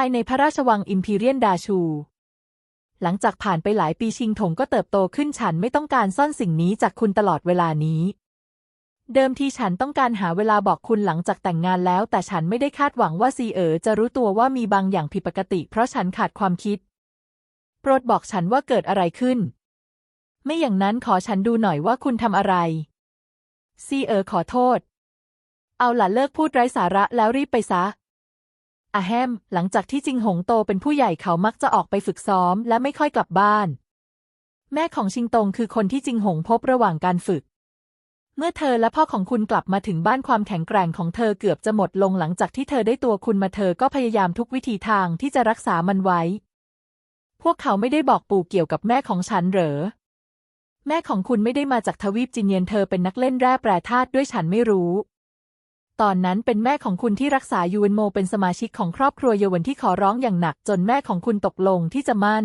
ายในพระราชวังอิมพีเรียนดาชู หลังจากผ่านไปหลายปีชิงถงก็เติบโตขึ้นฉันไม่ต้องการซ่อนสิ่งนี้จากคุณตลอดเวลานี้ เดิมทีฉันต้องการหาเวลาบอกคุณหลังจากแต่งงานแล้ว แต่ฉันไม่ได้คาดหวังว่าซีเอ๋อจะรู้ตัวว่ามีบางอย่างผิดปกติ เพราะฉันขาดความคิด โปรดบอกฉันว่าเกิดอะไรขึ้น ไม่อย่างนั้นขอฉันดูหน่อยว่าคุณทำอะไรซีเอ๋อขอโทษ เอาล่ะเลิกพูดไร้สาระแล้วรีบไปซะ อาแฮม หลังจากที่จิงหงโตเป็นผู้ใหญ่เขามักจะออกไปฝึกซ้อมและไม่ค่อยกลับบ้าน แม่ของชิงตงคือคนที่จิงหงพบระหว่างการฝึก เมื่อเธอและพ่อของคุณกลับมาถึงบ้านความแข็งแกร่งของเธอเกือบจะหมดลงหลังจากที่เธอได้ตัวคุณมาเธอก็พยายามทุกวิธีทางที่จะรักษามันไว้ พวกเขาไม่ได้บอกปู่เกี่ยวกับแม่ของฉันเหรอ แม่ของคุณไม่ได้มาจากทวีปจินเยียนเธอเป็นนักเล่นแร่แปรธาตุด้วยฉันไม่รู้ ตอนนั้นเป็นแม่ของคุณที่รักษายูเวนโมเป็นสมาชิกของครอบครัวเยวันที่ขอร้องอย่างหนักจนแม่ของคุณตกลงที่จะมั่น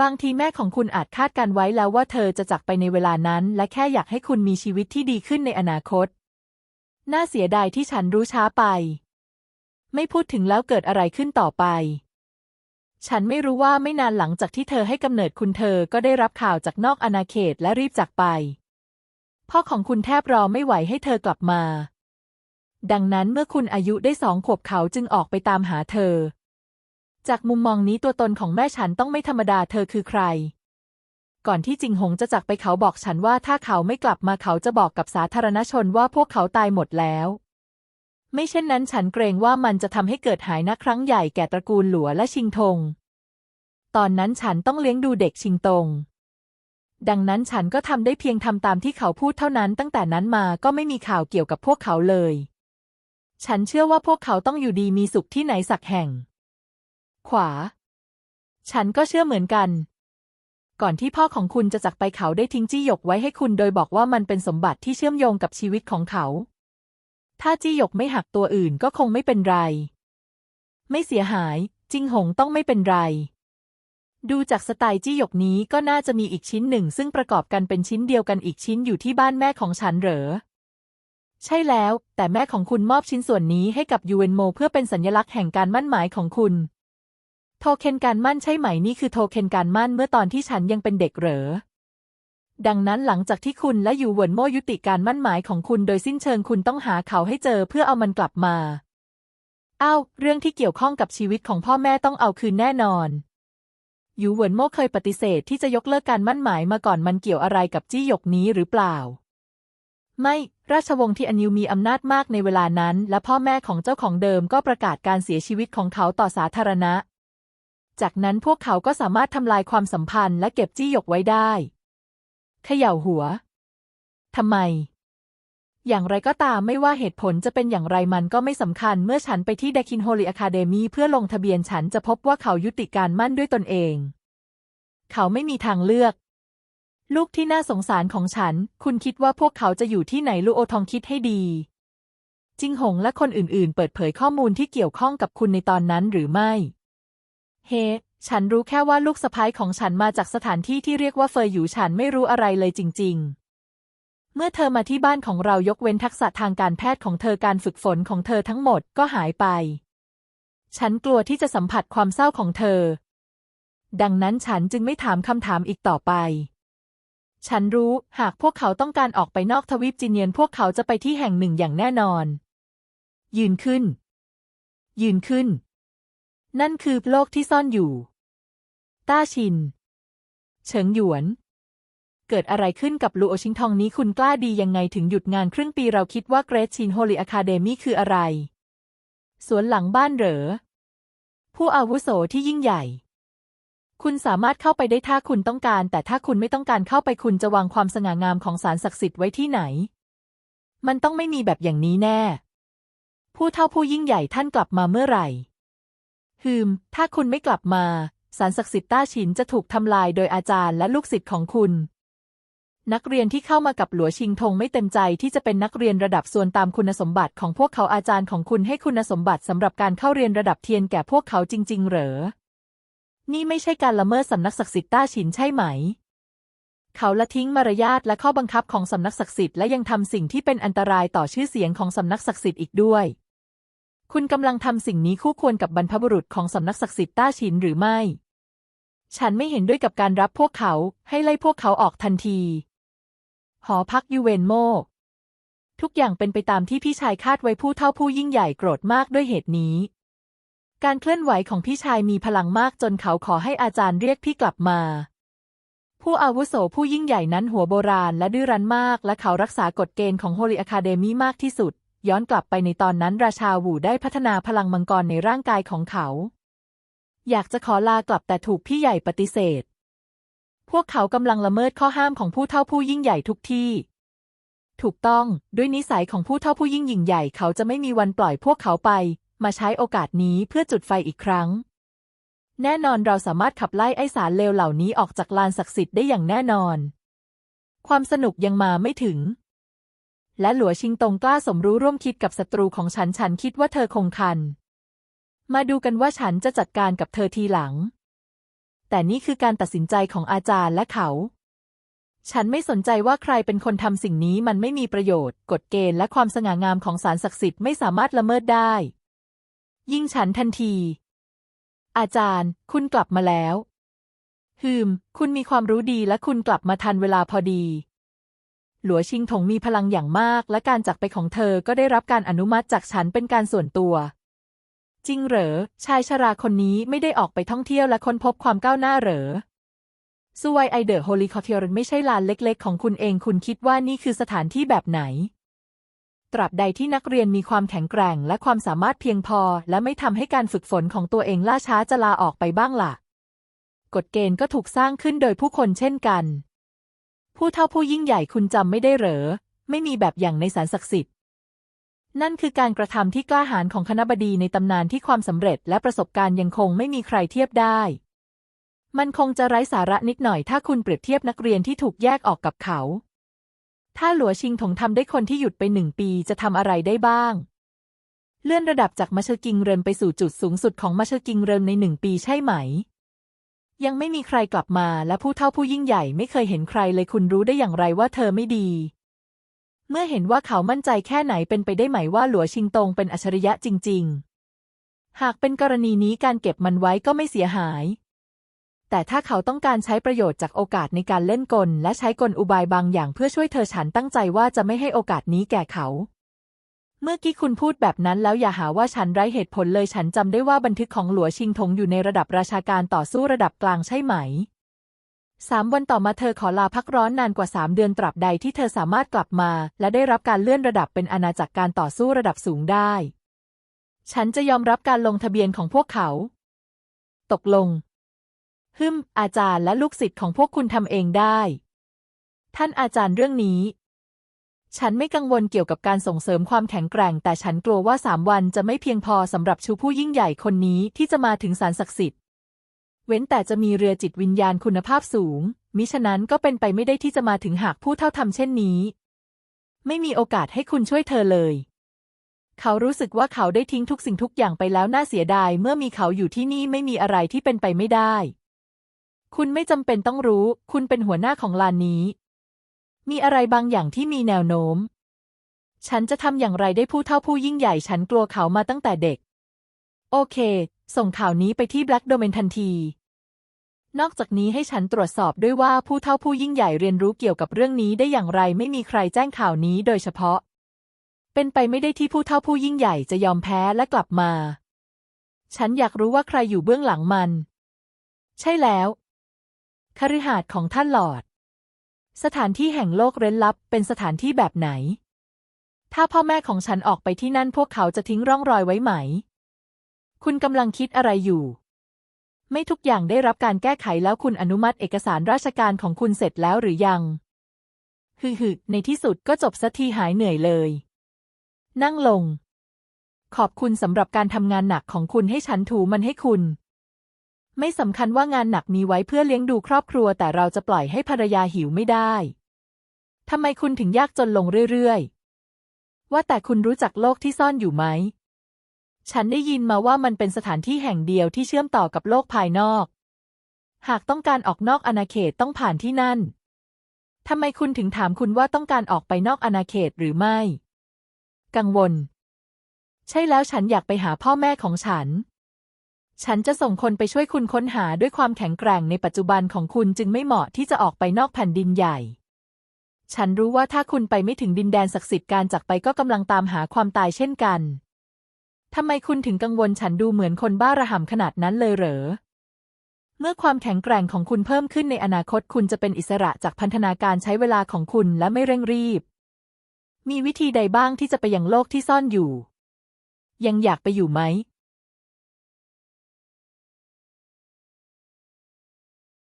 บางทีแม่ของคุณอาจคาดการไว้แล้วว่าเธอจะจากไปในเวลานั้น และแค่อยากให้คุณมีชีวิตที่ดีขึ้นในอนาคต น่าเสียดายที่ฉันรู้ช้าไป ไม่พูดถึงแล้วเกิดอะไรขึ้นต่อไป ฉันไม่รู้ว่าไม่นานหลังจากที่เธอให้กำเนิดคุณเธอก็ได้รับข่าวจากนอกอาณาเขตและรีบจากไป พ่อของคุณแทบรอไม่ไหวให้เธอกลับมา ดังนั้นเมื่อคุณอายุได้สองขวบเขาจึงออกไปตามหาเธอ จากมุมมองนี้ตัวตนของแม่ฉันต้องไม่ธรรมดาเธอคือใคร ก่อนที่จิงหงจะจากไปเขาบอกฉันว่าถ้าเขาไม่กลับมาเขาจะบอกกับสาธารณชนว่าพวกเขาตายหมดแล้ว ไม่เช่นนั้นฉันเกรงว่ามันจะทำให้เกิดหายนะครั้งใหญ่แก่ตระกูลหลัวและชิงทง ตอนนั้นฉันต้องเลี้ยงดูเด็กชิงตงดังนั้นฉันก็ทำได้เพียงทำตามที่เขาพูดเท่านั้นตั้งแต่นั้นมาก็ไม่มีข่าวเกี่ยวกับพวกเขาเลย ฉันเชื่อว่าพวกเขาต้องอยู่ดีมีสุขที่ไหนสักแห่ง ขวา ฉันก็เชื่อเหมือนกัน ก่อนที่พ่อของคุณจะจากไปเขาได้ทิ้งจี้หยกไว้ให้คุณโดยบอกว่ามันเป็นสมบัติที่เชื่อมโยงกับชีวิตของเขา ถ้าจี้หยกไม่หักตัวอื่นก็คงไม่เป็นไร ไม่เสียหาย จิงหงต้องไม่เป็นไร ดูจากสไตล์จี้หยกนี้ก็น่าจะมีอีกชิ้นหนึ่ง ซึ่งประกอบกันเป็นชิ้นเดียวกันอีกชิ้นอยู่ที่บ้านแม่ของฉันเหรอ ใช่แล้ว แต่แม่ของคุณมอบชิ้นส่วนนี้ให้กับยูเวนโม เพื่อเป็นสัญลักษณ์แห่งการมั่นหมายของคุณ โทเค็นการมั่นใช่ไหมนี่คือโทเค็นการมั่นเมื่อตอนที่ฉันยังเป็นเด็กเหรอ ดังนั้นหลังจากที่คุณและยูเวนโมยุติการมั่นหมายของคุณโดยสิ้นเชิงคุณต้องหาเขาให้เจอเพื่อเอามันกลับมาอ้าวเรื่องที่เกี่ยวข้องกับชีวิตของพ่อแม่ต้องเอาคืนแน่นอนยูเวินโมเคยปฏิเสธที่จะยกเลิกการมั่นหมายมาก่อนมันเกี่ยวอะไรกับจี้หยกนี้หรือเปล่า ไม่ราชวงศ์ที่อันยูมีอำนาจมากในเวลานั้น และพ่อแม่ของเจ้าของเดิมก็ประกาศการเสียชีวิตของเขาต่อสาธารณะ จากนั้นพวกเขาก็สามารถทำลายความสัมพันธ์และเก็บจี้หยกไว้ได้เขย่าหัวทำไม อย่างไรก็ตามไม่ว่าเหตุผลจะเป็นอย่างไรมันก็ไม่สำคัญ เมื่อฉันไปที่เดคินโฮลีอะคาเดมีเพื่อลงทะเบียนฉันจะพบว่าเขายุติการมั่นด้วยตนเอง เขาไม่มีทางเลือก ลูกที่น่าสงสารของฉัน คุณคิดว่าพวกเขาจะอยู่ที่ไหนลูโอทองคิดให้ดี จิงหงและคนอื่นๆ เปิดเผยข้อมูลที่เกี่ยวข้องกับคุณในตอนนั้นหรือไม่ เฮฉันรู้แค่ว่าลูกสะพ้ายของฉันมาจากสถานที่ที่เรียกว่าเฟยหยูฉันไม่รู้อะไรเลยจริง ๆเมื่อเธอมาที่บ้านของเรายกเว้นทักษะทางการแพทย์ของเธอการฝึกฝนของเธอทั้งหมดก็หายไป ฉันกลัวที่จะสัมผัสความเศร้าของเธอ ดังนั้นฉันจึงไม่ถามคำถามอีกต่อไป ฉันรู้ หากพวกเขาต้องการออกไปนอกทวีปจีเนียนพวกเขาจะไปที่แห่งหนึ่งอย่างแน่นอน ยืนขึ้น ยืนขึ้น นั่นคือโลกที่ซ่อนอยู่ ต้าชิน เฉิงหยวน เกิดอะไรขึ้นกับลูโอชิงทองนี้คุณกล้าดียังไงถึงหยุดงานครึ่งปีเราคิดว่าเกรซชินโฮลีอะคาเดมี่คืออะไร สวนหลังบ้านเหรอ ผู้อาวุโสที่ยิ่งใหญ่ คุณสามารถเข้าไปได้ถ้าคุณต้องการ แต่ถ้าคุณไม่ต้องการเข้าไปคุณจะวางความสง่างามของสารศักดิ์สิทธิ์ไว้ที่ไหน มันต้องไม่มีแบบอย่างนี้แน่ ผู้เท่าผู้ยิ่งใหญ่ท่านกลับมาเมื่อไหร่ฮึมถ้าคุณไม่กลับมา สารศักดิ์สิทธิ์ต้าฉินจะถูกทำลายโดยอาจารย์และลูกศิษย์ของคุณ นักเรียนที่เข้ามากับหลัวชิงทงไม่เต็มใจที่จะเป็นนักเรียนระดับส่วนตามคุณสมบัติของพวกเขาอาจารย์ของคุณให้คุณสมบัติสำหรับการเข้าเรียนระดับเทียนแก่พวกเขาจริง ๆ เหรอ นี่ไม่ใช่การละเมิดสำนักศักดิ์สิทธิ์ต้าฉินใช่ไหม เขาละทิ้งมารยาทและข้อบังคับของสำนักศักดิ์สิทธิ์และยังทำสิ่งที่เป็นอันตรายต่อชื่อเสียงของสำนักศักดิ์สิทธิ์อีกด้วย คุณกำลังทำสิ่งนี้คู่ควรกับบรรพบุรุษของสำนักศักดิ์สิทธิ์ต้าชินหรือไม่ ฉันไม่เห็นด้วยกับการรับพวกเขา ให้ไล่พวกเขาออกทันที หอพักยูเวนโมทุกอย่างเป็นไปตามที่พี่ชายคาดไว้ผู้เท่าผู้ยิ่งใหญ่โกรธมากด้วยเหตุนี้ การเคลื่อนไหวของพี่ชายมีพลังมากจนเขาขอให้อาจารย์เรียกพี่กลับมา ผู้อาวุโสผู้ยิ่งใหญ่นั้นหัวโบราณและดื้อรั้นมาก และเขารักษากฎเกณฑ์ของโฮลิอะคาเดมีมากที่สุด ย้อนกลับไปในตอนนั้นราชาหวูได้พัฒนาพลังมังกรในร่างกายของเขา อยากจะขอลากลับแต่ถูกพี่ใหญ่ปฏิเสธ พวกเขากำลังละเมิดข้อห้ามของผู้เท่าผู้ยิ่งใหญ่ทุกที่ ถูกต้องด้วยนิสัยของผู้เท่าผู้ยิ่งยิ่งใหญ่เขาจะไม่มีวันปล่อยพวกเขาไป มาใช้โอกาสนี้เพื่อจุดไฟอีกครั้ง แน่นอนเราสามารถขับไล่ไอสารเลวเหล่านี้ออกจากลานศักดิ์สิทธิ์ได้อย่างแน่นอน ความสนุกยังมาไม่ถึง และหลัวชิงตงกล้าสมรู้ร่วมคิดกับศัตรูของฉันฉันคิดว่าเธอคงคัน มาดูกันว่าฉันจะจัดการกับเธอทีหลัง แต่นี่คือการตัดสินใจของอาจารย์และเขาฉันไม่สนใจว่าใครเป็นคนทำสิ่งนี้มันไม่มีประโยชน์ กฎเกณฑ์และความสง่างามของศาลศักดิ์สิทธิ์ไม่สามารถละเมิดได้ ยิ่งฉันทันที อาจารย์ คุณกลับมาแล้วฮืมคุณมีความรู้ดีและคุณกลับมาทันเวลาพอดี หลัวชิงถงมีพลังอย่างมาก และการจากไปของเธอก็ได้รับการอนุมัติจากฉันเป็นการส่วนตัว จริงเหรอ ชายชราคนนี้ไม่ได้ออกไปท่องเที่ยวและค้นพบความก้าวหน้าเหรอซูไวไอเดอร์โฮลิคอเทียรไม่ใช่ลานเล็ก ๆ ของคุณเอง คุณคิดว่านี่คือสถานที่แบบไหน ตราบใดที่นักเรียนมีความแข็งแกร่งและความสามารถเพียงพอ และไม่ทำให้การฝึกฝนของตัวเองล่าช้าจะลาออกไปบ้างล่ะ กฎเกณฑ์ก็ถูกสร้างขึ้นโดยผู้คนเช่นกัน ผู้เท่าผู้ยิ่งใหญ่คุณจำไม่ได้เหรอ ไม่มีแบบอย่างในสารศักดิ์สิทธิ์ นั่นคือการกระทำที่กล้าหาญของคณะบดีในตำนานที่ความสำเร็จและประสบการณ์ยังคงไม่มีใครเทียบได้ มันคงจะไร้สาระนิดหน่อยถ้าคุณเปรียบเทียบนักเรียนที่ถูกแยกออกกับเขา ถ้าหลัวชิงถงทำได้คนที่หยุดไปหนึ่งปีจะทำอะไรได้บ้าง เลื่อนระดับจากมาเชอร์กิงเรินไปสู่จุดสูงสุดของมาเชอร์กิงเรินในหนึ่งปีใช่ไหม ยังไม่มีใครกลับมาและผู้เท่าผู้ยิ่งใหญ่ไม่เคยเห็นใครเลยคุณรู้ได้อย่างไรว่าเธอไม่ดี เมื่อเห็นว่าเขามั่นใจแค่ไหนเป็นไปได้ไหมว่าหลัวชิงตงเป็นอัจฉริยะจริง ๆ หากเป็นกรณีนี้การเก็บมันไว้ก็ไม่เสียหาย แต่ถ้าเขาต้องการใช้ประโยชน์จากโอกาสในการเล่นกล และใช้กลอุบายบางอย่างเพื่อช่วยเธอฉันตั้งใจว่าจะไม่ให้โอกาสนี้แก่เขา เมื่อกี้คุณพูดแบบนั้นแล้วอย่าหาว่าฉันไร้เหตุผลเลยฉันจำได้ว่าบันทึกของหลัวชิงทงอยู่ในระดับราชาการต่อสู้ระดับกลางใช่ไหมสามวันต่อมาเธอขอลาพักร้อนนานกว่าสามเดือนตราบใดที่เธอสามารถกลับมา และได้รับการเลื่อนระดับเป็นอาณาจักรการต่อสู้ระดับสูงได้ ฉันจะยอมรับการลงทะเบียนของพวกเขา ตกลง ฮึมอาจารย์และลูกศิษย์ของพวกคุณทำเองได้ ท่านอาจารย์เรื่องนี้ ฉันไม่กังวลเกี่ยวกับการส่งเสริมความแข็งแกร่ง แต่ฉันกลัวว่าสามวันจะไม่เพียงพอสำหรับชูผู้ยิ่งใหญ่คนนี้ที่จะมาถึงสารศักดิ์สิทธิ์ เว้นแต่จะมีเรือจิตวิญญาณคุณภาพสูง มิฉะนั้นก็เป็นไปไม่ได้ที่จะมาถึงหากผู้เท่าทำเช่นนี้ ไม่มีโอกาสให้คุณช่วยเธอเลยเขารู้สึกว่าเขาได้ทิ้งทุกสิ่งทุกอย่างไปแล้วน่าเสียดาย เมื่อมีเขาอยู่ที่นี่ไม่มีอะไรที่เป็นไปไม่ได้ คุณไม่จำเป็นต้องรู้ คุณเป็นหัวหน้าของลานนี้ มีอะไรบางอย่างที่มีแนวโน้ม ฉันจะทำอย่างไรได้ผู้เท่าผู้ยิ่งใหญ่ฉันกลัวเขามาตั้งแต่เด็ก โอเค ส่งข่าวนี้ไปที่ Black Domain ทันที นอกจากนี้ให้ฉันตรวจสอบด้วยว่าผู้เท่าผู้ยิ่งใหญ่เรียนรู้เกี่ยวกับเรื่องนี้ได้อย่างไรไม่มีใครแจ้งข่าวนี้โดยเฉพาะ เป็นไปไม่ได้ที่ผู้เท่าผู้ยิ่งใหญ่จะยอมแพ้และกลับมา ฉันอยากรู้ว่าใครอยู่เบื้องหลังมัน ใช่แล้ว คฤหาสน์ของท่านหลอด สถานที่แห่งโลกเร้นลับเป็นสถานที่แบบไหน ถ้าพ่อแม่ของฉันออกไปที่นั่นพวกเขาจะทิ้งร่องรอยไว้ไหม คุณกำลังคิดอะไรอยู่ ไม่ทุกอย่างได้รับการแก้ไขแล้วคุณอนุมัติเอกสารราชการของคุณเสร็จแล้วหรือยังฮึฮึในที่สุดก็จบสักทีหายเหนื่อยเลย นั่งลง ขอบคุณสำหรับการทำงานหนักของคุณให้ฉันถูมันให้คุณ ไม่สำคัญว่างานหนักมีไว้เพื่อเลี้ยงดูครอบครัว แต่เราจะปล่อยให้ภรรยาหิวไม่ได้ทำไมคุณถึงยากจนลงเรื่อยๆ ว่าแต่คุณรู้จักโลกที่ซ่อนอยู่ไหม ฉันได้ยินมาว่ามันเป็นสถานที่แห่งเดียวที่เชื่อมต่อกับโลกภายนอก หากต้องการออกนอกอาณาเขตต้องผ่านที่นั่นทำไมคุณถึงถามคุณว่าต้องการออกไปนอกอาณาเขตหรือไม่ กังวล ใช่แล้วฉันอยากไปหาพ่อแม่ของฉัน ฉันจะส่งคนไปช่วยคุณค้นหาด้วยความแข็งแกร่งในปัจจุบันของคุณจึงไม่เหมาะที่จะออกไปนอกแผ่นดินใหญ่ ฉันรู้ว่าถ้าคุณไปไม่ถึงดินแดนศักดิ์สิทธิ์การจากไปก็กำลังตามหาความตายเช่นกันทำไมคุณถึงกังวลฉันดูเหมือนคนบ้าระห่ำขนาดนั้นเลยเหรอ เมื่อความแข็งแกร่งของคุณเพิ่มขึ้นในอนาคตคุณจะเป็นอิสระจากพันธนาการใช้เวลาของคุณและไม่เร่งรีบ มีวิธีใดบ้างที่จะไปยังโลกที่ซ่อนอยู่ ยังอยากไปอยู่ไหม